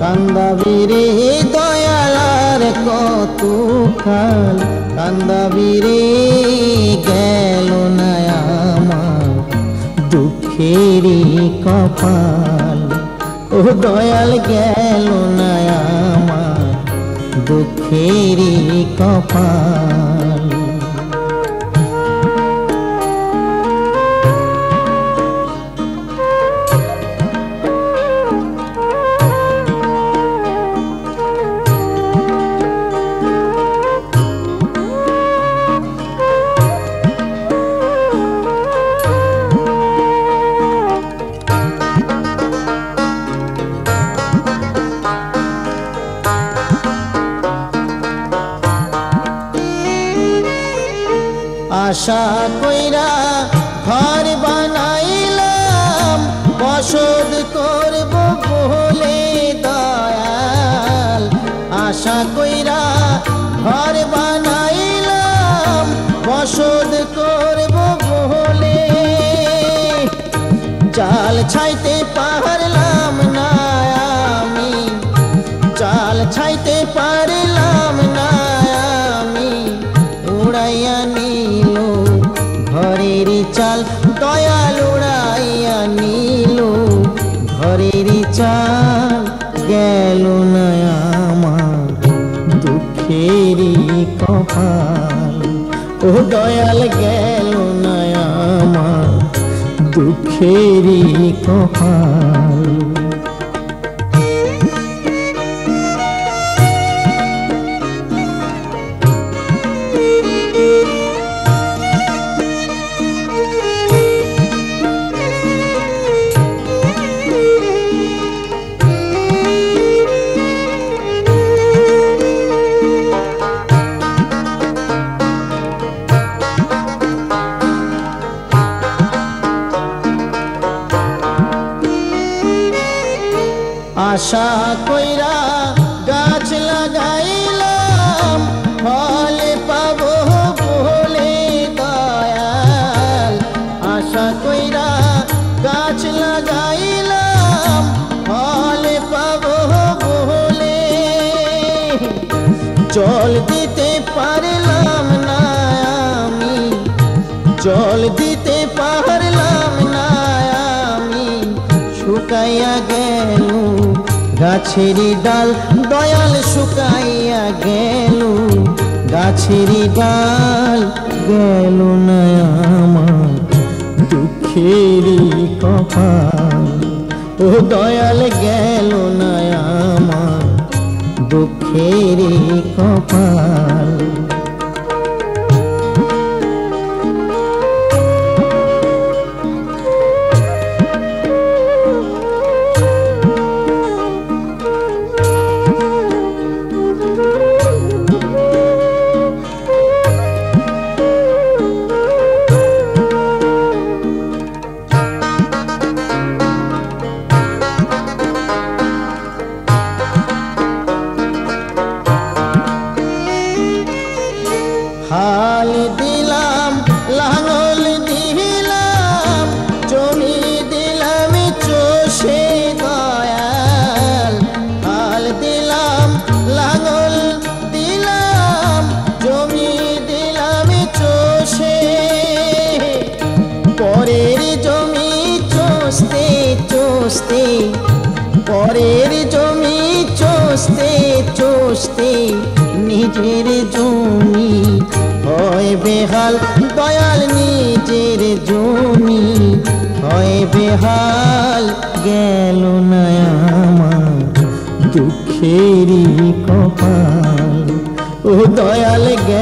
কান্দাবিরে দয়ালার কত কাল কান্দাবিরে গেল না আমার কপাল। ও দয়াল গেল না আমার কপাল। আশা কইরা ও দয়াল গেল না আমার দুঃখেরই কপাল। আশা কইরা গাছ লাগাইলাম, ফলে পাবো বলে দয়াল। আশা কইরা গাছ লাগাইলাম, ফলে পাবো বলে। জল দিতে পারলাম না আমি, জল দিতে পারলাম না আমি, শুকাইয়া গাছেরই ডাল দয়াল শুকাইয়া গেল। গাছেরই ডাল গেল না আমার দুঃখেরই কপাল। ও দয়াল গেল না আমার দুঃখেরই কপাল। চষতে, পরের জমি চষতে চষতে, নিজের জমি হয় বেহাল, দয়াল নিজের জমি হয় বেহাল। গেল না আমার দুঃখেরই কপাল, ও দয়াল গেল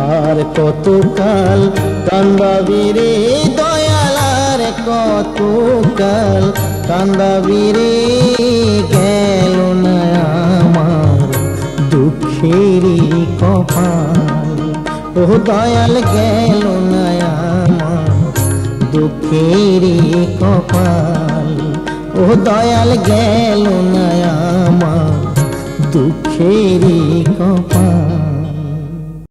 আর কতকাল কান্দাবি রে দয়ালার কতকাল কান্দাবি রে গেল না আমার দুঃখের কপাল? ও দয়াল গেল না আমার দুঃখের কপাল? ও দয়াল গেল না আমার দুঃখের কপাল?